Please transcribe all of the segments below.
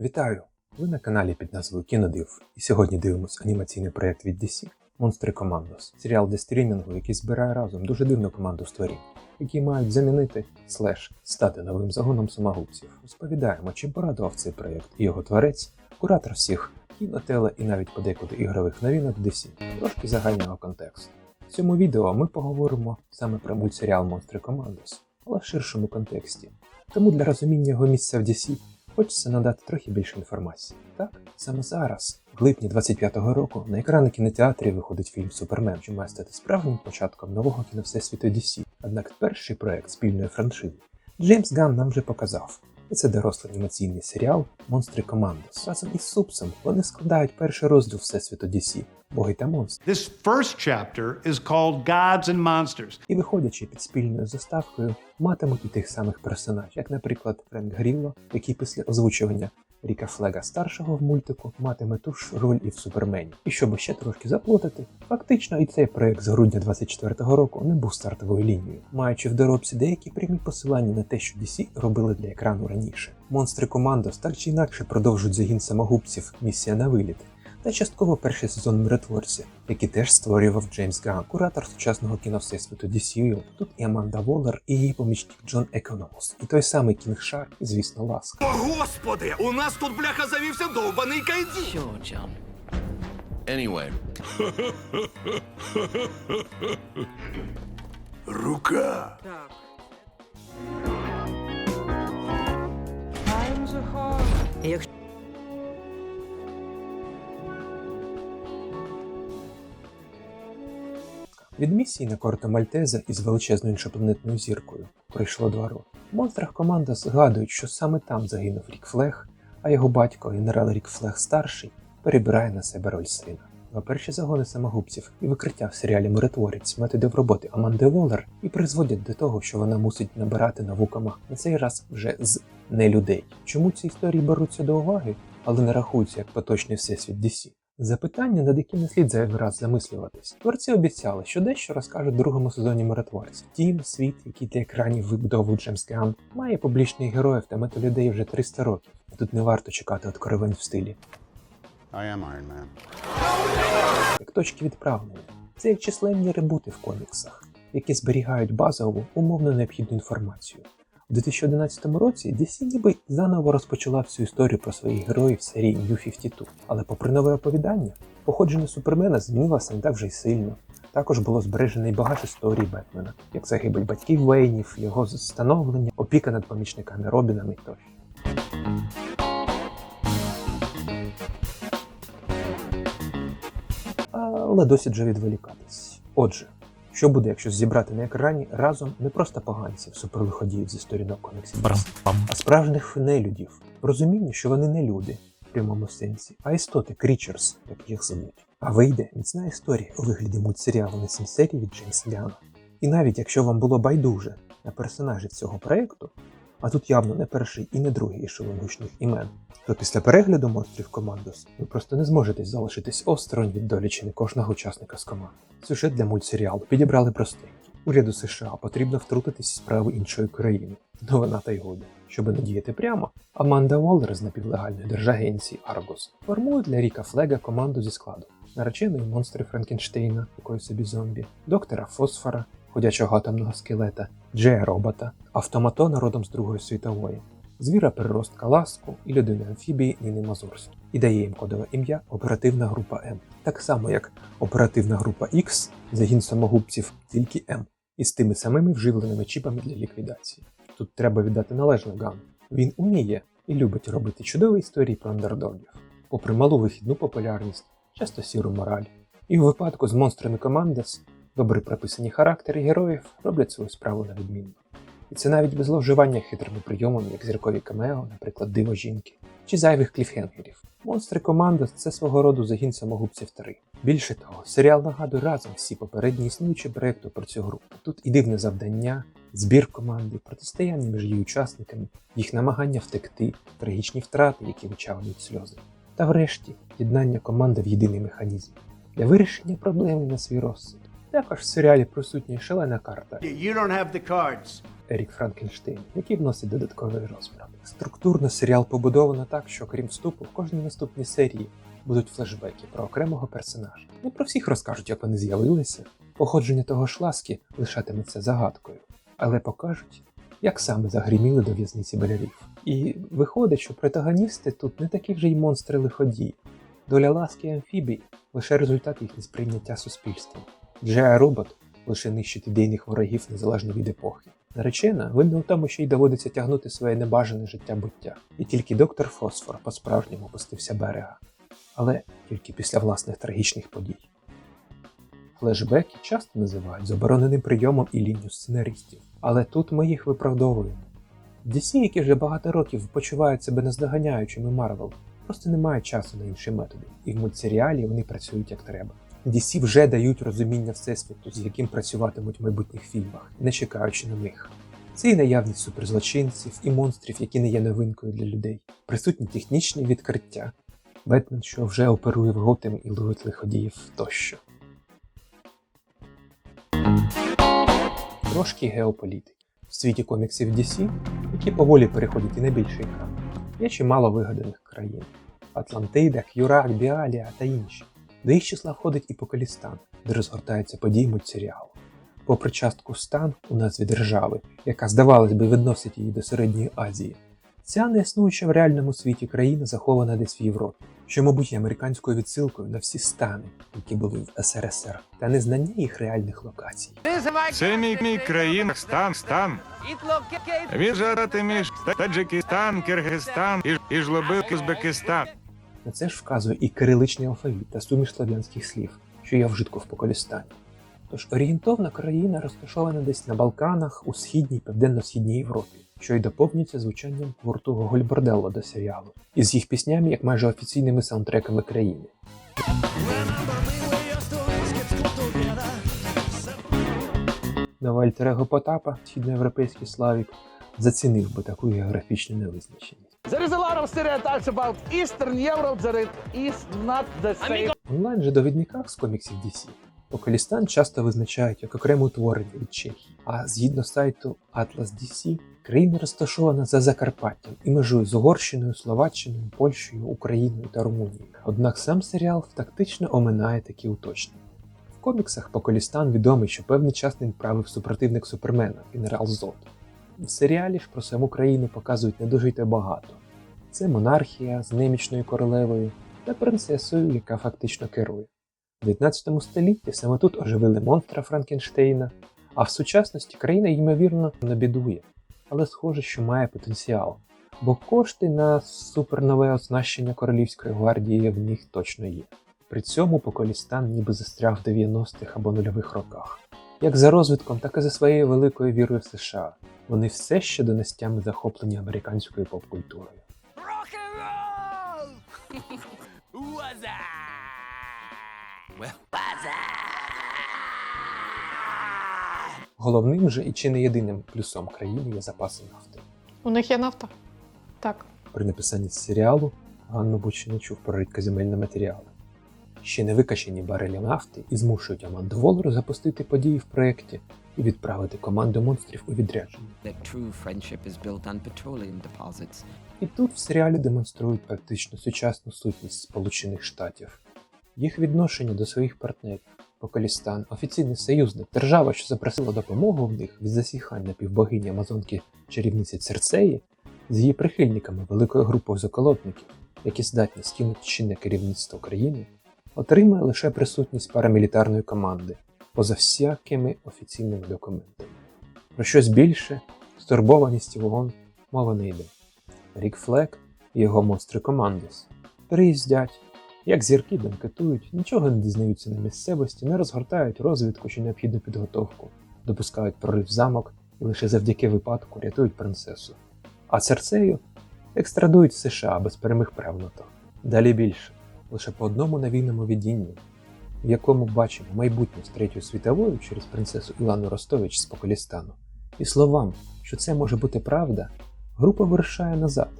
Вітаю! Ви на каналі під назвою Кінодив, і сьогодні дивимось анімаційний проєкт від DC Монстри Командос, серіал для стрімінгу, який збирає разом дуже дивну команду створінь, які мають замінити слеш стати новим загоном самогубців. Розповідаємо, чим порадував цей проєкт і його творець, куратор всіх кіно, теле і навіть подекуди ігрових новинок DC, трошки загального контексту. В цьому відео ми поговоримо саме про мультсеріал Монстри Командос, але в ширшому контексті. Тому для розуміння його місця в DC хочеться надати трохи більше інформації. Так, саме зараз, в липні 25-го року, на екрани кінотеатрів виходить фільм Супермен, що має стати справжнім початком нового кіновсесвіту DC. Однак перший проект спільної франшизи Джеймс Ган нам вже показав. І це дорослий анімаційний серіал Монстри Командос. Разом із Супсом вони складають перший розділ Всесвіту DC Боги та монстри. This first chapter is called Gods and Monsters. І виходячи під спільною заставкою, матимуть і тих самих персонажів, як, наприклад, Френк Грілло, який після озвучування Ріка Флега старшого в мультику матиме ту ж роль і в Супермені. І щоб ще трошки заплутати, фактично і цей проект з грудня 24-го року не був стартовою лінією, маючи в доробці деякі прямі посилання на те, що DC робили для екрану раніше. Монстри Командос так чи інакше продовжують загін самогубців Місія на виліт та частково перший сезон миротворця, який теж створював Джеймс Ган, куратор сучасного кіно всесвіту DCU. Тут і Аманда Воллер, і її помічник Джон Економус, і той самий Кінг Шар, і звісно, Ласка. О, господи, у нас тут бляха завівся довбаний кайдзі. Sure, John. Anyway, Рука. Так. Якщо Від місії на Корто Мальтеза із величезною іншопланетною зіркою пройшло два роки. В монстрах команда згадують, що саме там загинув Рік Флег, а його батько, генерал Рік Флег старший, перебирає на себе роль сина. А перші загони самогубців і викриття в серіалі Миротворець методів роботи Аманди Воллер і призводять до того, що вона мусить набирати нову комаху, на цей раз вже з нелюдей. Чому ці історії беруться до уваги, але не рахуються як поточний всесвіт DC? Запитання, над яким не слід зайвий раз замислюватись. Творці обіцяли, що дещо розкажуть в другому сезоні миротворця. Втім, світ, який для екранів вибудовує Джеймс Ган, має публічних героїв та металюдей вже 300 років. І тут не варто чекати откровень в стилі I am Iron Man. як точки відправлення. Це як численні ребути в коміксах, які зберігають базову, умовно необхідну інформацію. У 2011 році DC ніби заново розпочала всю історію про своїх героїв серії New 52. Але попри нове оповідання, походження Супермена змінилося не так вже й сильно. Також було збережено й багато історій Бетмена, як загибель батьків Вейнів, його становлення, опіка над помічниками Робінами тощо. але досить вже відволікатись. Отже, що буде, якщо зібрати на екрані разом не просто поганців, суперлиходіїв зі сторінок коміксів, а справжніх нелюдів, розуміння, що вони не люди в прямому сенсі, а істоти крічерс, як їх звуть. А вийде міцна історія у вигляді мультсеріалу на сім серій від Джеймс Ляна. І навіть якщо вам було байдуже на персонажів цього проекту, а тут явно не перший і не другий ешелон гучних імен, то після перегляду монстрів Командос ви просто не зможете залишитись осторонь від долі чи не кожного учасника з команди. Сюжет для мультсеріалу підібрали простенький. Уряду США потрібно втрутитись в справи іншої країни. Новина та й годі. Щоби не діяти прямо, Аманда Уоллер з напівлегальної держагенції Аргос формує для Ріка Флега команду зі складу нареченої монстри Франкенштейна, такої собі зомбі, доктора Фосфора, ходячого атомного скелета, Джея Робота, автоматона родом з Другої світової, звіра переростка ласку і людини амфібії Ніни Мазурськ і дає їм кодове ім'я Оперативна група М, так само як Оперативна група X, загін самогубців тільки М, із тими самими вживленими чіпами для ліквідації. Тут треба віддати належне Гану. Він уміє і любить робити чудові історії про андердогів, попри малу вихідну популярність, часто сіру мораль. І у випадку з монстрами Командес добре прописані характери героїв роблять свою справу на відмінно. І це навіть без зловживання хитрими прийомами, як зіркові камео, наприклад, диво жінки, чи зайвих кліфхенгерів. Монстри Командос це свого роду загін самогубців 3. Більше того, серіал нагадує разом всі попередні існуючі проекти про цю групу. Тут і дивне завдання, збір команди, протистояння між її учасниками, їх намагання втекти, трагічні втрати, які вичавлюють сльози. Та врешті єднання команди в єдиний механізм для вирішення проблеми на свій розсуд. Також в серіалі присутня шалена карта You don't have the cards. Ерік Франкенштейн, який вносить додатковий розмір. Структурно серіал побудовано так, що крім вступу, в кожній наступній серії будуть флешбеки про окремого персонажа. Не про всіх розкажуть, як вони з'явилися. Походження того ж ласки лишатиметься загадкою, але покажуть, як саме загриміли до в'язниці балярів. І виходить, що протагоністи тут не такі вже й монстри лиходії. Доля ласки амфібій лише результат їх несприйняття суспільством. Джеа робот лише нищить ідейних ворогів незалежно від епохи. Наречена винна в тому, що їй доводиться тягнути своє небажане життя буття. І тільки доктор Фосфор по-справжньому пустився берега. Але тільки після власних трагічних подій. Флешбеки часто називають забороненим прийомом і лінію сценаристів, але тут ми їх виправдовуємо. DC, які вже багато років почувають себе наздоганяючими Марвел, просто не мають часу на інші методи, і в мультсеріалі вони працюють як треба. DC вже дають розуміння всесвіту, з яким працюватимуть в майбутніх фільмах, не чекаючи на них. Це і наявність суперзлочинців, і монстрів, які не є новинкою для людей, присутні технічні відкриття, Бетмен, що вже оперує в Готем і ловить лиходіїв тощо. Трошки геополітики. В світі коміксів DC, які поволі переходять і на більший екран, є чимало вигаданих країн: Атлантида, К'юрак, Біалія та інші. До їх числа входить і Покалістан, де розгортаються події мультсеріалу. Попри частку стан у назві держави, яка, здавалось би, відносить її до Середньої Азії, ця неіснуюча в реальному світі країна захована десь в Європі, що, мабуть, є американською відсилкою на всі стани, які були в СРСР, та незнання їх реальних локацій. Це мій, мій країн стан стан. Він між Таджикистан, Киргизстан і, жлобив Узбекистан. На це ж вказує і кириличний алфавіт та суміш слов'янських слів, що є вжитку в Поколістані. Тож орієнтовна країна розташована десь на Балканах у східній південно-східній Європі, що й доповнюється звучанням гурту Гоголь до серіалу, із їх піснями як майже офіційними саундтреками країни. Нова альтер-его Потапа, східноєвропейський Славік, зацінив би таку географічну невизначеність. There is a lot about Eastern Europe that it is not the same. В онлайн же довідниках з коміксів DC Покалістан часто визначають як окреме утворення від Чехії, а згідно сайту Atlas DC, країна розташована за Закарпаттям і межує з Угорщиною, Словаччиною, Польщею, Україною та Румунією. Однак сам серіал тактично оминає такі уточнення. В коміксах Поколістан відомий, що певний час ним правив супротивник Супермена, генерал Зод. В серіалі ж про саму країну показують не дуже й те багато. Це монархія з немічною королевою та принцесою, яка фактично керує. У 19 столітті саме тут оживили монстра Франкенштейна, а в сучасності країна ймовірно не бідує, але схоже, що має потенціал, бо кошти на супернове оснащення королівської гвардії в них точно є. При цьому Поколістан ніби застряг в 90-х або нульових роках. Як за розвитком, так і за своєю великою вірою в США. Вони все ще донестями захоплені американською поп-культурою. Головним же і чи не єдиним плюсом країни є запаси нафти. У них є нафта? Так. При написанні серіалу Ганну чув про рідкоземельні матеріали. Ще не викачені барелі нафти і змушують Аманду Волер запустити події в проєкті і відправити команду монстрів у відрядження. that true friendship is built on petroleum deposits. І тут в серіалі демонструють практично сучасну сутність Сполучених Штатів, їх відношення до своїх партнерів. Покалістан, офіційний союзник, держава, що запросила допомогу в них від засіхань напівбогині Амазонки чарівниці Церцеї, з її прихильниками великою групою заколотників, які здатні скинути чинне керівництво країни, отримує лише присутність парамілітарної команди поза всякими офіційними документами. Про щось більше, стурбованість ООН мова не йде. Рік Флек і його монстри Командос. Приїздять, як зірки банкетують, нічого не дізнаються на місцевості, не розгортають розвідку чи необхідну підготовку, допускають прорив замок і лише завдяки випадку рятують принцесу. А Церцею екстрадують в США без прямих прав на то. Далі більше, лише по одному навійному видінню, в якому бачимо майбутнє з Третьою світовою через принцесу Ілану Ростович з Поколістану, і словам, що це може бути правда, група вирушає назад,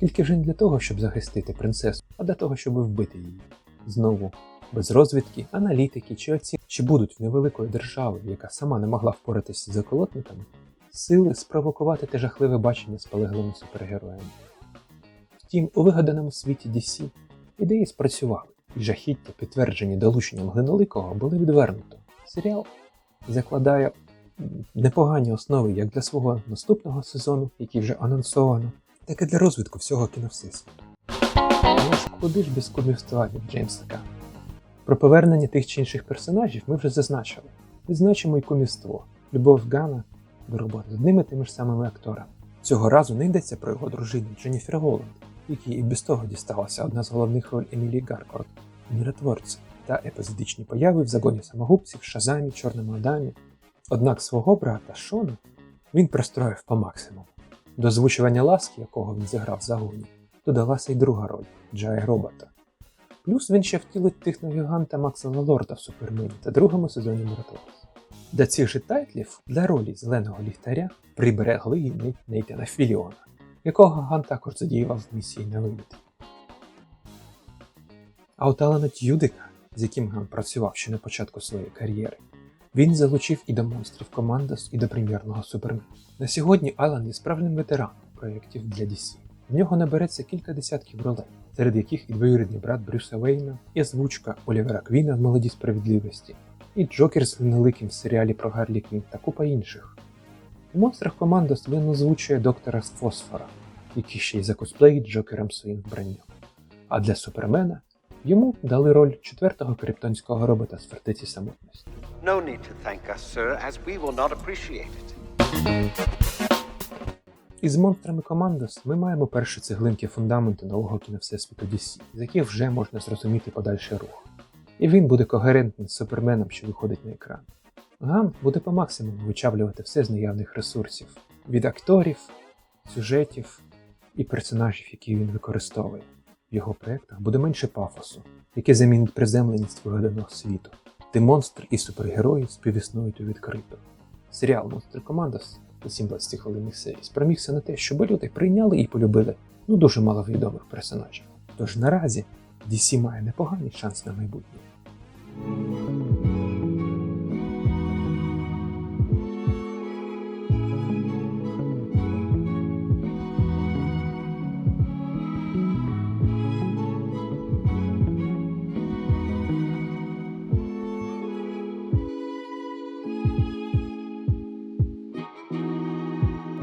тільки вже не для того, щоб захистити принцесу, а для того, щоб вбити її. Знову, без розвідки, аналітики чи оцінки, чи будуть в невеликої держави, яка сама не могла впоратися з заколотниками, сили спровокувати те жахливе бачення з полеглими супергероями. Втім, у вигаданому світі DC ідеї спрацювали, і жахіття, підтверджені долученням глиноликого, були відвернуто. Серіал закладає непогані основи як для свого наступного сезону, який вже анонсовано, так і для розвитку всього кіновсесвіту. Але куди ж без кумівства від Джеймса Ка? Про повернення тих чи інших персонажів ми вже зазначили. Відзначимо й кумівство, любов Гана до роботи з одними тими ж самими акторами. Цього разу не йдеться про його дружину Дженніфер Голланд, якій і без того дісталася одна з головних роль Емілії Гаркорд, миротворця та епізодичні появи в загоні самогубців, Шазамі, Чорному Адамі. Однак свого брата Шона він пристроїв по максимуму. До озвучування ласки, якого він зіграв в загоні, додалася й друга роль Джая Робота. Плюс він ще втілить техногіганта Макса Лорда в Супермені та другому сезоні Миротворця. До цих же тайтлів для ролі зеленого ліхтаря приберегли Ней- Нейтана Філіона, якого Ган також задіював в місії на виліт. А от Алана Тюдика, з яким Ган працював ще на початку своєї кар'єри, він залучив і до монстрів Командос, і до прем'єрного Супермена. На сьогодні Алан є справжнім ветераном проєктів для DC. В нього набереться кілька десятків ролей, серед яких і двоюрідний брат Брюса Вейна, і озвучка Олівера Квіна в молоді справедливості, і Джокер з Линоликим в серіалі про Гарлі Квін та купа інших. У монстрах Командос він озвучує доктора з Фосфора, який ще й закосплеїть Джокером своїм вбранням. А для Супермена йому дали роль четвертого криптонського робота з фортеці самотності. No need to thank us, sir, as we will not appreciate it. Із монстрами Командос ми маємо перші цеглинки фундаменту нового кіновсесвіту DC, з яких вже можна зрозуміти подальший рух. І він буде когерентним з суперменом, що виходить на екран. Ган буде по максимуму вичавлювати все з наявних ресурсів від акторів, сюжетів і персонажів, які він використовує. В його проєктах буде менше пафосу, яке замінить приземленість вигаданого світу, де монстр і супергерої співіснують у відкрито. Серіал Монстр Командос на 7-20 хвилинних серій спромігся на те, щоб люди прийняли і полюбили ну дуже маловідомих персонажів. Тож наразі DC має непоганий шанс на майбутнє.